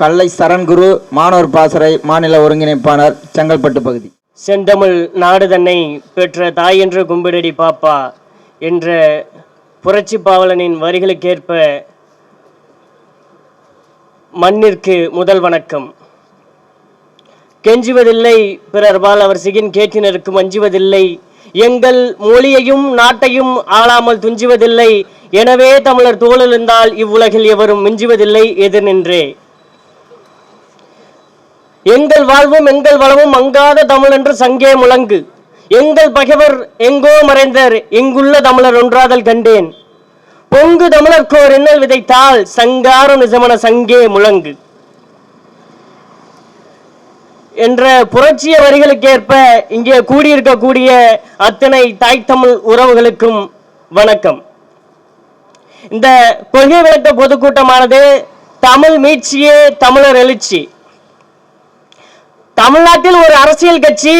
கல்லை சரண்குரு மாணவர் பாசறை மாநில ஒருங்கிணைப்பாளர் செங்கல்பட்டு பகுதி. செந்தமிழ் நாடு தன்னை பெற்ற தாய் என்று கும்பிடடி பாப்பா என்ற புரட்சி பாவலனின் வரிகளுக்கேற்ப மண்ணிற்கு முதல் வணக்கம். கெஞ்சுவதில்லை பிறர்பால் அவர் சிகின் கேட்டினருக்கும் அஞ்சுவதில்லை எங்கள் மொழியையும் நாட்டையும் ஆளாமல் துஞ்சுவதில்லை. எனவே தமிழர் தோழல் இருந்தால் இவ்வுலகில் எவரும் மிஞ்சுவதில்லை எதிர் நின்றே. எங்கள் வாழ்வும் எங்கள் வளமும் மங்காத தமிழ் என்று சங்கே முழங்கு. எங்கள் பகைவர் எங்கோ மறைந்தர் இங்குள்ள தமிழர் ஒன்றாதல் கண்டேன். பொங்கு தமிழர்க்கோர் என்னல் விதைத்தால் சங்கார நிஜமன சங்கே முழங்கு. என்ற புரட்சிய வரிகளுக்கேற்ப இங்கே கூடியிருக்கக்கூடிய அத்தனை தாய் தமிழ் உறவுகளுக்கும் வணக்கம். இந்த கொள்கை விளக்க பொதுக்கூட்டமானது தமிழ் மீட்சியே தமிழர் எழுச்சி. தமிழ்நாட்டில் ஒரு அரசியல் கட்சி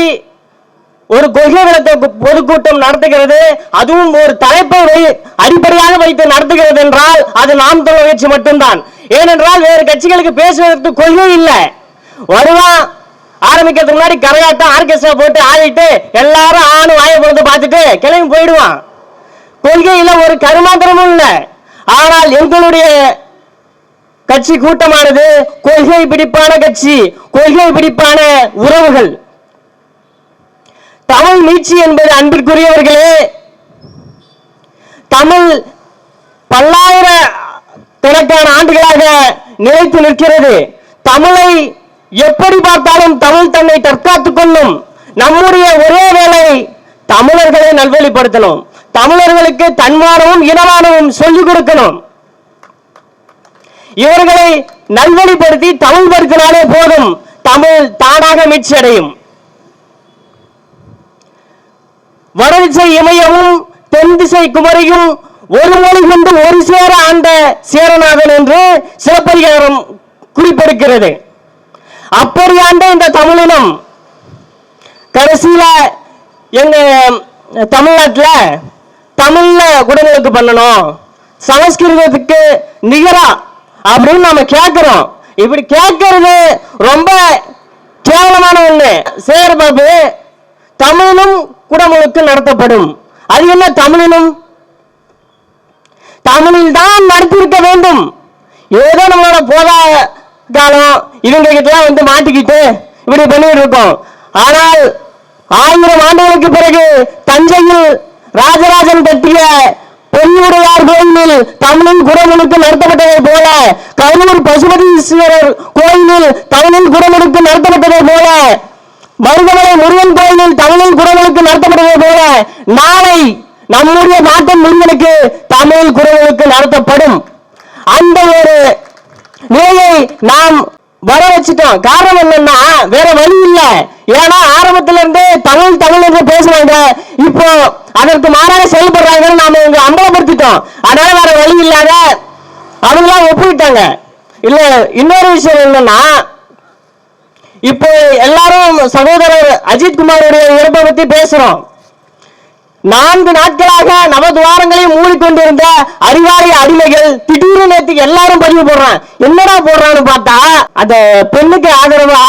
ஒரு கொள்கை விளக்க பொதுக்கூட்டம் நடத்துகிறது. அதுவும் ஒரு தலைப்பை அடிப்படையாக வைத்து நடத்துகிறது என்றால் அது நாம் தமிழ் முயற்சி மட்டும்தான். ஏனென்றால் வேறு கட்சிகளுக்கு பேசுவதற்கு கொள்கை இல்லை. வருவான் ஆரம்பிக்கிறதுக்கு முன்னாடி கரையாட்டம் ஆர்கெஸ்ட்ரா போட்டு ஆடிட்டு எல்லாரும் ஆணு வாயை பொழுது பார்த்துட்டு கிளம்பி போயிடுவான். கொள்கையில ஒரு கருமாந்திரமும் இல்லை. ஆனால் எங்களுடைய கட்சி கூட்டமானது கொள்கை பிடிப்பான கட்சி கொள்கை பிடிப்பான உறவுகள். தமிழ் மீட்சி என்பது அன்பிற்குரியவர்களே தமிழ் பல்லாயிர கணக்கான ஆண்டுகளாக நிலைத்து நிற்கிறது. தமிழை எப்படி பார்த்தாலும் தமிழ் தன்னை தற்காத்துக் கொள்ளும். நம்முடைய ஒரே வேலை தமிழர்களை நல்வழிப்படுத்தணும். தமிழர்களுக்கு தன்மானமும் இனமானமும் சொல்லிக் கொடுக்கணும். இவர்களை நல்வழிப்படுத்தி தமிழ் படுத்தினாலே போதும். தமிழ் தானாக மீட்சியடையும். வடதிசை இமயமும் தென் திசை குமரியும் ஒரு மொழி கொண்டு ஒரு சேர ஆண்ட சேரநாதன் என்று சிலப்பதிகாரம் குறிப்பிடுகிறது. அப்படியாண்ட இந்த தமிழினம் கடைசியில எங்க தமிழ்நாட்டில் தமிழ்ல குடங்களுக்கு பண்ணணும். சமஸ்கிருதத்துக்கு நிகரா அப்படின்னு நம்ம கேட்கிறோம் இப்படி கேட்கறது ரொம்ப கேவலமான ஒண்ணு. சேர் பாபு தமிழிலும் குடமுழுக்கு நடத்தப்படும். அது என்ன தமிழிலும்? தமிழில் தான் நடத்தியிருக்க வேண்டும். ஏதோ நம்மளோட போதா காலம் இவங்க கிட்ட வந்து மாட்டிக்கிட்டு இப்படி பண்ணிட்டு இருக்கோம். ஆனால் ஆயிரம் ஆண்டுகளுக்கு பிறகு தஞ்சையில் ராஜராஜன் கட்டிய பெண்ணுடையார் கோயிலில் தமிழின் குடமுழுக்கு நடத்தப்பட்டதை போல கரூர் பசுபதீஸ்வரர் கோயிலில் தமிழின் குடமுழுக்கு நடத்தப்பட்டதை போல மருதமலை முருகன் கோயிலில் தமிழில் குரலுக்கு நடத்தப்பட்டதை போல நாளை நம்முடைய நாட்டின் முருகனுக்கு தமிழ் குரலுக்கு நடத்தப்படும். அந்த ஒரு நிலையை நாம் வர வச்சுட்டோம். காரணம் என்னன்னா வேற வழி இல்ல. ஏன்னா ஆரம்பத்துல இருந்து தமிழ் தமிழ் என்று பேசுறாங்க இப்போ அதற்கு மாறாக செயல்படுறாங்கன்னு நாம இங்க அம்பலப்படுத்திட்டோம். அதனால வேற வழி இல்லாத அவங்களாம் ஒப்புக்கிட்டாங்க இல்ல இன்னொரு விஷயம் என்னன்னா இப்போ எல்லாரும் சகோதரர் அஜித் குமாரோட இறப்பை பத்தி பேசுறோம். நான்கு நாட்களாக நவதுவாரங்களையும் மூடிக்கொண்டிருந்த அறிவாலய அடிமைகள் திடீர்னு நேற்று எல்லாரும் பதிவு போடுறான் என்னடா போடுறான்னு பார்த்தா அந்த பெண்ணுக்கு ஆதரவா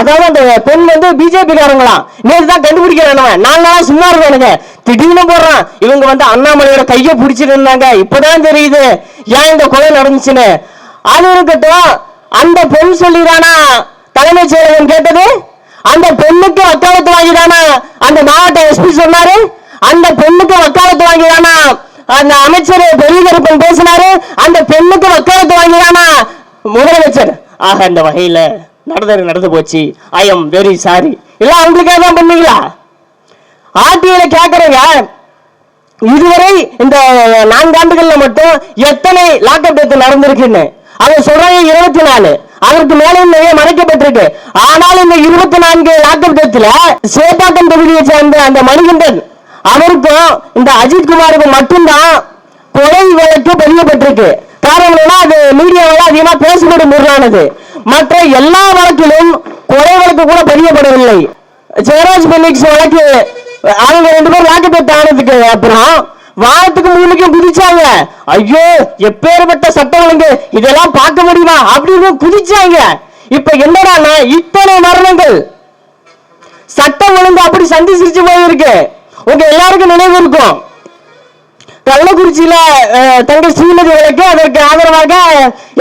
அதாவது அந்த பெண் வந்து பிஜேபி காரங்களாம் நேற்று தான் கண்டுபிடிக்கிறேன் நாலு நாளா சும்மா இருக்கானுங்க. திடீர்னு போடுறான். இவங்க வந்து அண்ணாமலையோட கையை பிடிச்சிட்டு இருந்தாங்க. இப்பதான் தெரியுது ஏன் இந்த கொலை நடந்துச்சுன்னு. அது இருக்கட்டும் அந்த பெண் சொல்லிதானா தலைமைச் செயலகம் கேட்டது? அந்த பெண்ணுக்கு வக்காலத்து வாங்கிதானா? அந்த மாவட்ட எஸ்பி சொன்னாரு? அந்த பெண்ணுக்கு வக்காலத்து வாங்கிதானா அந்த அமைச்சர் பெரியகருப்பன் பேசினாரு அந்த பெண்ணுக்கு வக்காலத்து வாங்கிதானா முதலமைச்சர். ஆக அந்த வகையில நடந்தது நடந்து போச்சு. ஐ எம் வெரி சாரி இல்ல அவங்களுக்காக தான் பண்ணீங்களா? ஆர்டிஐல கேட்கறேங்க இதுவரை இந்த நான்காண்டுகள்ல மட்டும் எத்தனை லாக்அப் டெத் நடந்திருக்குன்னு. அவன் சொல்றாங்க இருபத்தி நாலு. அதற்கு மேலே நிறைய மறைக்கப்பட்டிருக்கு ஆனால் இந்த இருபத்தி நான்கு லாக்அப் டெத்ல சேப்பாக்கம் தொகுதியை சேர்ந்த அந்த மணிகண்டன் அவருக்கும் இந்த அஜித் குமாருக்கும் மட்டும்தான் கொலை வழக்கு பதியப்பட்டிருக்கு. காரணம் என்னன்னா அது மீடியாவில் அதிகமா பேசப்படும் பொருளானது மற்ற எல்லா வழக்கிலும் கொலை வழக்கு கூட பதியப்படவில்லை. ஜெயராஜ் பெனிக்ஸ் வழக்கு அவங்க ரெண்டு பேரும் லாக்கு பெற்று ஆனதுக்கு அப்புறம் வாரத்துக்கு மூணுக்கும் குதிச்சாங்க. ஐயோ எப்பேற்பட்ட சட்டம் ஒழுங்கு இதெல்லாம் பார்க்க முடியுமா? அப்படின்னு குதிச்சாங்க. இப்ப என்னடான்னா இத்தனை மரணங்கள். சட்டம் ஒழுங்கு அப்படி சந்தி சிரிச்சு போயிருக்கு உங்க எல்லாருக்கும் நினைவு இருக்கும். கள்ளக்குறிச்சியில தங்க ஸ்ரீமதி வழக்கு அதற்கு ஆதரவாக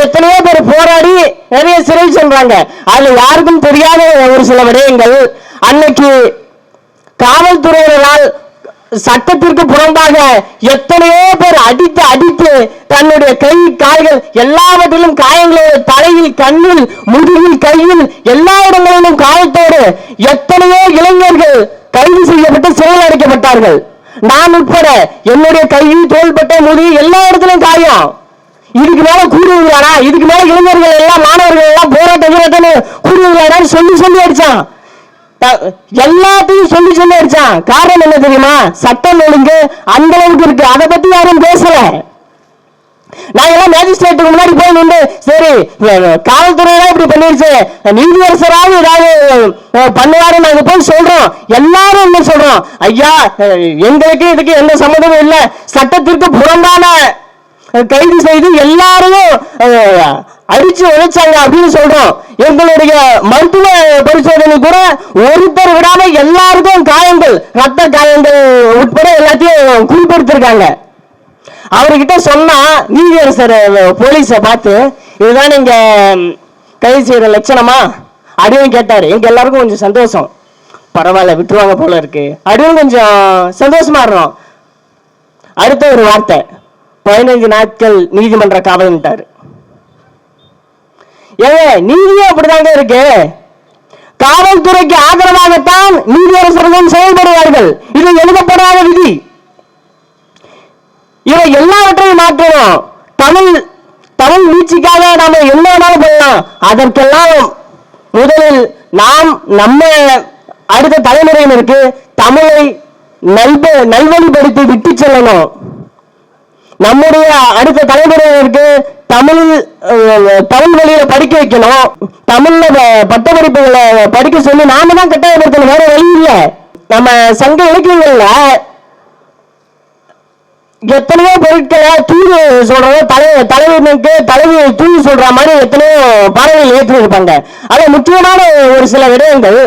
எத்தனையோ பேர் போராடி நிறைய சிறை சொல்றாங்க அதுல யாருக்கும் தெரியாத ஒரு சில விடயங்கள். அன்னைக்கு காவல்துறையினரால் சட்டத்திற்கு புறம்பாக எத்தனையோ பேர் அடித்து அடித்து தன்னுடைய கை கால்கள் எல்லாவற்றிலும் காயங்களோடு தலையில் கண்ணில் முதுகில் கையில் எல்லா இடங்களிலும் காயத்தோடு எத்தனையோ இளைஞர்கள் அடைக்கப்பட்டார்கள் நான் உட்பட என்னுடைய கை தோள்பட்டை முடி எல்லா இடத்துலயும் காயம். இதுக்கு மேல கூடுவீங்களாடா இதுக்கு மேல இளைஞர்கள் எல்லாம் மாணவர்கள் எல்லாம் போராட்டம் கீராட்டம்னு கூடுவீங்களாடான்னு சொல்லி சொல்லி அடிச்சான். எல்லாத்தையும் சொல்லி சொல்லி அடிச்சான். காரணம் என்ன தெரியுமா? சட்டம் ஒழுங்கு அந்த அளவுக்கு இருக்கு. அதை பத்தி யாரும் பேசல. நாங்க எல்லாம் மேஜிஸ்ட்ரேட்டுக்கு முன்னாடி போய் நின்று சரி காவல்துறையெல்லாம் இப்படி பண்ணிருச்சு. நீதியரசராக ஏதாவது பண்ணுவாரு நாங்க போய் சொல்றோம். எல்லாரும் என்ன சொல்றோம். ஐயா எங்களுக்கு இதுக்கு எந்த சம்மந்தமும் இல்லை. சட்டத்திற்கு புறம்பான கைது செய்து எல்லாரையும் அடிச்சு உழைச்சாங்க அப்படின்னு சொல்றோம். எங்களுடைய மருத்துவ பரிசோதனை கூட ஒருத்தர் விடாம எல்லாருக்கும் காயங்கள் ரத்த காயங்கள் உட்பட எல்லாத்தையும் குறிப்பிடுத்திருக்காங்க. அவர்கிட்ட சொன்னா நீதியரசர் போலீஸ பார்த்து இதுதான் நீங்க கைது செய்யற லட்சணமா? அப்படின்னு கேட்டாரு. எங்க எல்லாருக்கும் கொஞ்சம் சந்தோஷம். பரவாயில்ல விட்டுருவாங்க போல இருக்கு. அப்படின்னு கொஞ்சம் சந்தோஷமா இருந்தோம். அடுத்த ஒரு வார்த்தை பதினைஞ்சு நாட்கள் நீதிமன்ற காவல்ன்ட்டாரு ஏங்க நீதியும் அப்படிதாங்க இருக்கு. காவல்துறைக்கு ஆதரவாகத்தான் நீதியரசர்கள் செயல்படுவார்கள். இது எழுதப்படாத விதி. இவை எல்லாவற்றையும் மாற்றணும். தமிழ் தமிழ் மீட்சிக்காக நாம என்ன வேணாலும் பண்ணலாம். அதற்கெல்லாம் முதலில் நாம் நம்ம அடுத்த தலைமுறையினருக்கு தமிழை நல்ப நல்வழிப்படுத்தி விட்டு செல்லணும். நம்முடைய அடுத்த தலைமுறையினருக்கு தமிழ் தமிழ் வழியில படிக்க வைக்கணும். தமிழ்ல பட்டப்படிப்புகளை படிக்க சொல்லி நாம தான் கட்டாயப்படுத்தணும். வேற வழி இல்லை. நம்ம சங்க இலக்கியங்கள்ல எத்தனையோ பொருட்களை தூது சொல்றது தலை தலைவனுக்கு தலைவி தூது சொல்ற மாதிரி எத்தனையோ பறவைகள் ஏற்றி இருப்பாங்க அதுல முக்கியமான ஒரு சில விடயங்கள்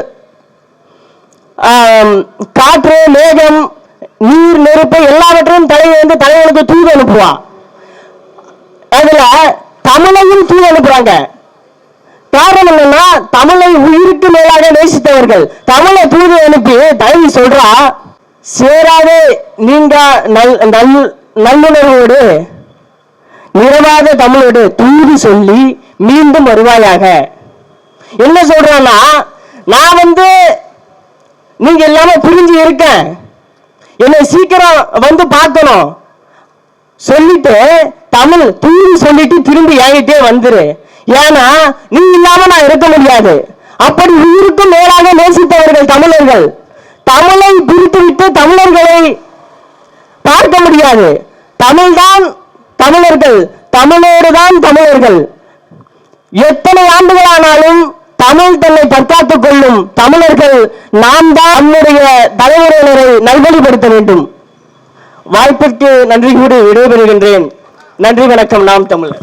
காற்று மேகம் நீர் நெருப்பு எல்லாவற்றையும் தலைவி வந்து தலைவனுக்கு தூது அனுப்புவான் அதுல தமிழையும் தூது அனுப்புறாங்க. காரணம் என்னன்னா தமிழை உயிருக்கு மேலாக நேசித்தவர்கள். தமிழை தூது அனுப்பி தலைவி சொல்றா சேராதே நீங்க நல் நல் நல்லுணர்வோடு நிறவாத தமிழோடு தூது சொல்லி மீண்டும் வருவாயாக. என்ன சொல்றேன்னா நான் வந்து நீங்க எல்லாமே புரிஞ்சு இருக்கேன் என்னை சீக்கிரம் வந்து பார்க்கணும். சொல்லிட்டு தமிழ் தூது சொல்லிட்டு திரும்பி என்கிட்டே வந்துரு. ஏன்னா நீ இல்லாம நான் இருக்க முடியாது. அப்படி உயிருக்கும் மேலாக நேசித்தவர்கள் தமிழர்கள். தமிழை பிரித்துவிட்டு தமிழர்களை பார்க்க முடியாது. தமிழ்தான் தமிழர்கள் தமிழோடு தான் தமிழர்கள். எத்தனை ஆண்டுகளானாலும் தமிழ் தன்னை தற்காத்துக் கொள்ளும் தமிழர்கள் நாம் தான் நம்முடைய தலைமுறையினரை நல்வழிப்படுத்த வேண்டும். வாய்ப்பிற்கு நன்றி கூறி விடைபெறுகின்றேன். நன்றி வணக்கம். நாம் தமிழர்.